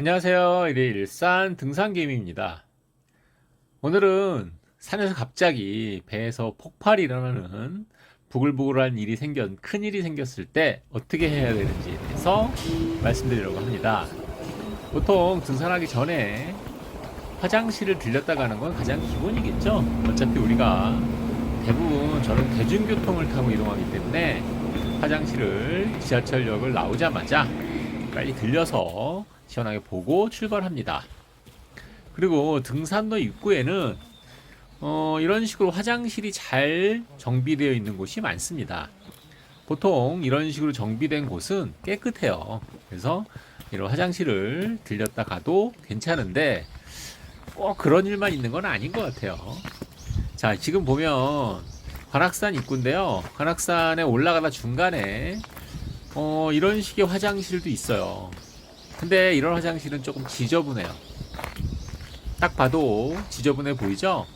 안녕하세요. 일일 일산 등산개미입니다. 오늘은 산에서 갑자기 배에서 폭발이 일어나는 부글부글한 일이 생겨, 큰 일이 생겼을 때 어떻게 해야 되는지에 대해서 말씀드리려고 합니다. 보통 등산하기 전에 화장실을 들렸다 가는 건 가장 기본이겠죠? 어차피 우리가 대부분 저는 대중교통을 타고 이동하기 때문에 화장실을 지하철역을 나오자마자 빨리 들려서 시원하게 보고 출발합니다. 그리고 등산로 입구에는 어, 이런 식으로 화장실이 잘 정비되어 있는 곳이 많습니다. 보통 이런 식으로 정비된 곳은 깨끗해요. 그래서 이런 화장실을 들렸다 가도 괜찮은데 꼭 그런 일만 있는 건 아닌 것 같아요. 자, 지금 보면 관악산 입구인데요. 관악산에 올라가다 중간에 어, 이런 식의 화장실도 있어요. 근데 이런 화장실은 조금 지저분해요. 딱 봐도 지저분해 보이죠?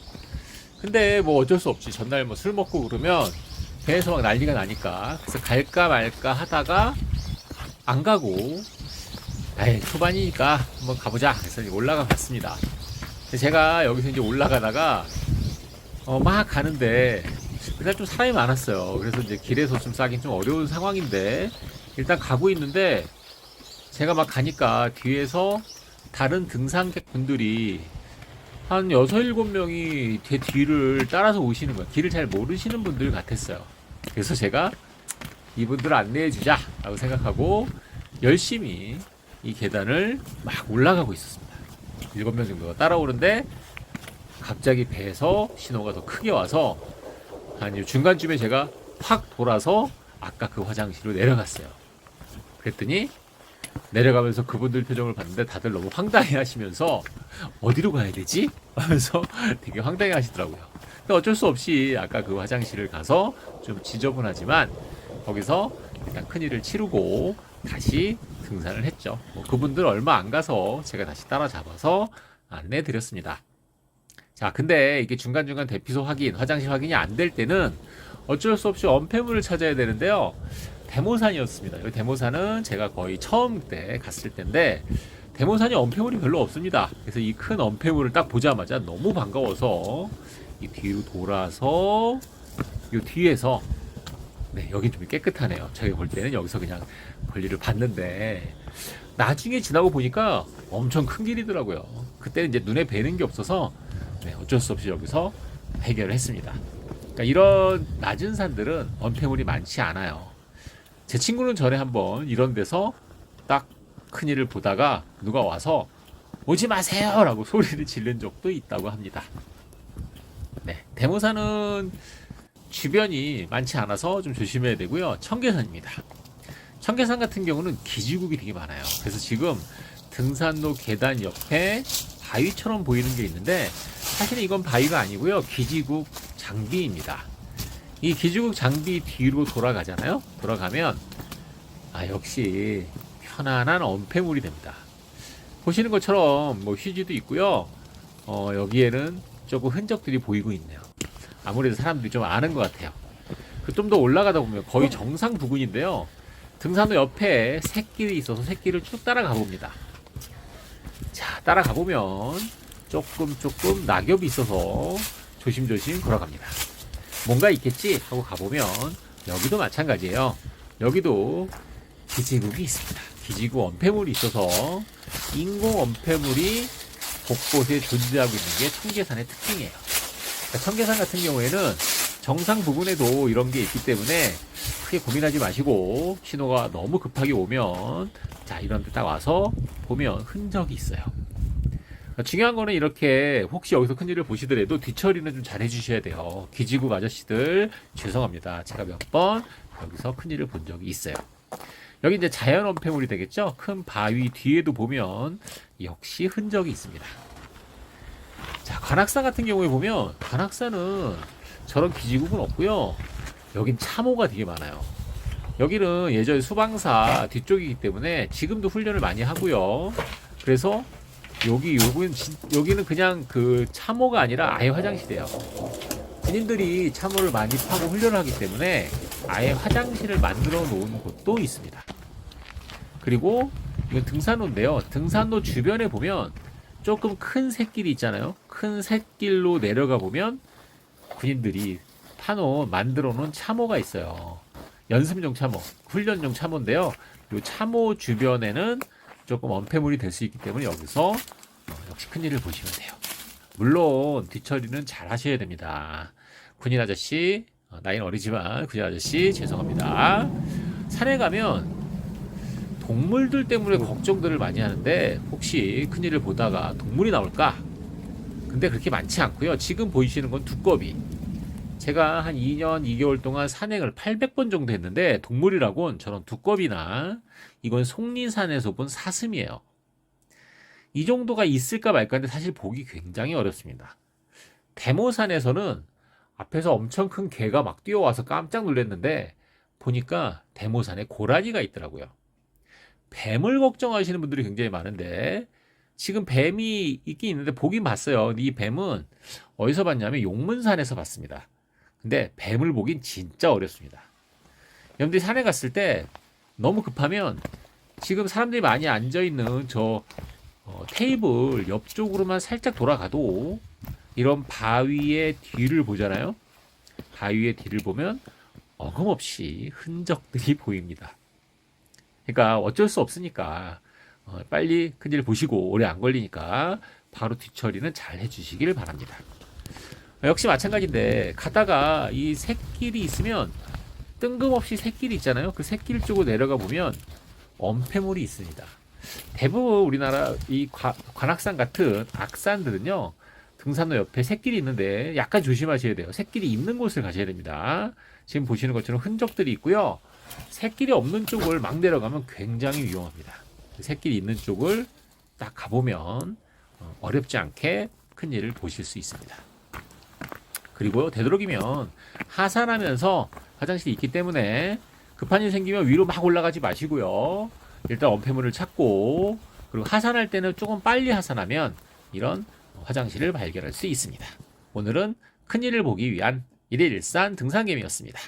근데 뭐 어쩔 수 없지. 전날 뭐 술 먹고 그러면 배에서 막 난리가 나니까. 그래서 갈까 말까 하다가 안 가고, 에이, 초반이니까 한번 가보자. 그래서 올라가 봤습니다. 제가 여기서 이제 올라가다가, 어, 막 가는데, 그날 좀 사람이 많았어요. 그래서 이제 길에서 좀 싸긴 좀 어려운 상황인데, 일단 가고 있는데, 제가 막 가니까 뒤에서 다른 등산객 분들이 한 여섯 일곱 명이 제 뒤를 따라서 오시는 거예요. 길을 잘 모르시는 분들 같았어요. 그래서 제가 이분들을 안내해 주자 라고 생각하고 열심히 이 계단을 막 올라가고 있었습니다. 일곱 명 정도가 따라오는데 갑자기 배에서 신호가 더 크게 와서 한 중간쯤에 제가 팍 돌아서 아까 그 화장실로 내려갔어요. 그랬더니 내려가면서 그분들 표정을 봤는데 다들 너무 황당해 하시면서 어디로 가야 되지? 하면서 되게 황당해 하시더라고요. 근데 어쩔 수 없이 아까 그 화장실을 가서 좀 지저분하지만 거기서 일단 큰일을 치르고 다시 등산을 했죠. 뭐 그분들 얼마 안 가서 제가 다시 따라잡아서 안내 드렸습니다. 자, 근데 이게 중간중간 대피소 확인, 화장실 확인이 안 될 때는 어쩔 수 없이 언패물을 찾아야 되는데요. 대모산이었습니다. 여기 대모산은 제가 거의 처음 때 갔을 때인데 대모산이 언패물이 별로 없습니다. 그래서 이 큰 언패물을 딱 보자마자 너무 반가워서 이 뒤로 돌아서 이 뒤에서 네 여기 좀 깨끗하네요. 제가 볼 때는 여기서 그냥 볼일을 봤는데 나중에 지나고 보니까 엄청 큰 길이더라고요. 그때는 이제 눈에 뵈는 게 없어서 네, 어쩔 수 없이 여기서 해결을 했습니다. 그러니까 이런 낮은 산들은 언패물이 많지 않아요. 제 친구는 전에 한번 이런 데서 딱 큰일을 보다가 누가 와서 오지 마세요! 라고 소리를 지른 적도 있다고 합니다. 네. 대모산은 주변이 많지 않아서 좀 조심해야 되고요. 청계산입니다. 청계산 같은 경우는 기지국이 되게 많아요. 그래서 지금 등산로 계단 옆에 바위처럼 보이는 게 있는데 사실은 이건 바위가 아니고요. 기지국 장비입니다. 이 기지국 장비 뒤로 돌아가잖아요. 돌아가면 아 역시 편안한 언패물이 됩니다. 보시는 것처럼 뭐 휴지도 있고요. 어, 여기에는 조금 흔적들이 보이고 있네요. 아무래도 사람들이 좀 아는 것 같아요. 그 좀 더 올라가다 보면 거의 정상 부근인데요. 등산로 옆에 새길이 있어서 새길을 쭉 따라가 봅니다. 자, 따라가 보면 조금 조금 낙엽이 있어서 조심조심 걸어갑니다. 뭔가 있겠지 하고 가보면 여기도 마찬가지예요. 여기도 기지국이 있습니다. 기지국 원패물이 있어서 인공 원패물이 곳곳에 존재하고 있는 게 청계산의 특징이에요. 그러니까 청계산 같은 경우에는 정상 부근에도 이런 게 있기 때문에 크게 고민하지 마시고 신호가 너무 급하게 오면 자 이런 데 딱 와서 보면 흔적이 있어요. 중요한 거는 이렇게 혹시 여기서 큰일을 보시더라도 뒤처리는 좀 잘 해주셔야 돼요. 기지국 아저씨들 죄송합니다. 제가 몇 번 여기서 큰일을 본 적이 있어요. 여기 이제 자연 원패물이 되겠죠? 큰 바위 뒤에도 보면 역시 흔적이 있습니다. 자, 관악산 같은 경우에 보면 관악산은 저런 기지국은 없고요. 여긴 참호가 되게 많아요. 여기는 예전에 수방사 뒤쪽이기 때문에 지금도 훈련을 많이 하고요. 그래서 여기 여기는 진- 여기는 그냥 그 참호가 아니라 아예 화장실이에요. 군인들이 참호를 많이 파고 훈련을 하기 때문에 아예 화장실을 만들어 놓은 곳도 있습니다. 그리고 이건 등산로인데요. 등산로 주변에 보면 조금 큰 샛길이 있잖아요. 큰 샛길로 내려가 보면 군인들이 파놓은 만들어 놓은 참호가 있어요. 연습용 참호, 훈련용 참호인데요. 이 참호 주변에는 조금 언패물이 될 수 있기 때문에 여기서 어, 역시 큰일을 보시면 돼요. 물론 뒤처리는 잘 하셔야 됩니다. 군인 아저씨, 어, 나이는 어리지만 군인 아저씨 죄송합니다. 산에 가면 동물들 때문에 걱정들을 많이 하는데 혹시 큰일을 보다가 동물이 나올까? 근데 그렇게 많지 않고요. 지금 보이시는 건 두꺼비. 제가 한 2년 2개월 동안 산행을 800번 정도 했는데 동물이라곤 저런 두꺼비나 이건 속리산에서 본 사슴이에요. 이 정도가 있을까 말까 하는데 사실 보기 굉장히 어렵습니다. 대모산에서는 앞에서 엄청 큰 개가 막 뛰어와서 깜짝 놀랐는데 보니까 대모산에 고라니가 있더라고요. 뱀을 걱정하시는 분들이 굉장히 많은데 지금 뱀이 있긴 있는데 보긴 봤어요. 이 뱀은 어디서 봤냐면 용문산에서 봤습니다. 근데 뱀을 보긴 진짜 어렵습니다. 여러분들이 산에 갔을 때 너무 급하면 지금 사람들이 많이 앉아 있는 저 어, 테이블 옆쪽으로만 살짝 돌아가도 이런 바위의 뒤를 보잖아요. 바위의 뒤를 보면 어김없이 흔적들이 보입니다. 그러니까 어쩔 수 없으니까 어, 빨리 큰일 보시고 오래 안 걸리니까 바로 뒤처리는 잘 해주시길 바랍니다. 역시 마찬가지인데 가다가 이 새길이 있으면 뜬금없이 새길이 있잖아요. 그 새길 쪽으로 내려가 보면 엄폐물이 있습니다. 대부분 우리나라 이 관, 관악산 같은 악산들은요 등산로 옆에 새길이 있는데 약간 조심하셔야 돼요. 새길이 있는 곳을 가셔야 됩니다. 지금 보시는 것처럼 흔적들이 있고요. 새길이 없는 쪽을 막 내려가면 굉장히 위험합니다. 새길이 있는 쪽을 딱 가보면 어, 어렵지 않게 큰 일을 보실 수 있습니다. 그리고 되도록이면 하산하면서 화장실이 있기 때문에 급한 일 생기면 위로 막 올라가지 마시고요. 일단 엄폐물을 찾고 그리고 하산할 때는 조금 빨리 하산하면 이런 화장실을 발견할 수 있습니다. 오늘은 큰일을 보기 위한 일일일산 등산개미였습니다.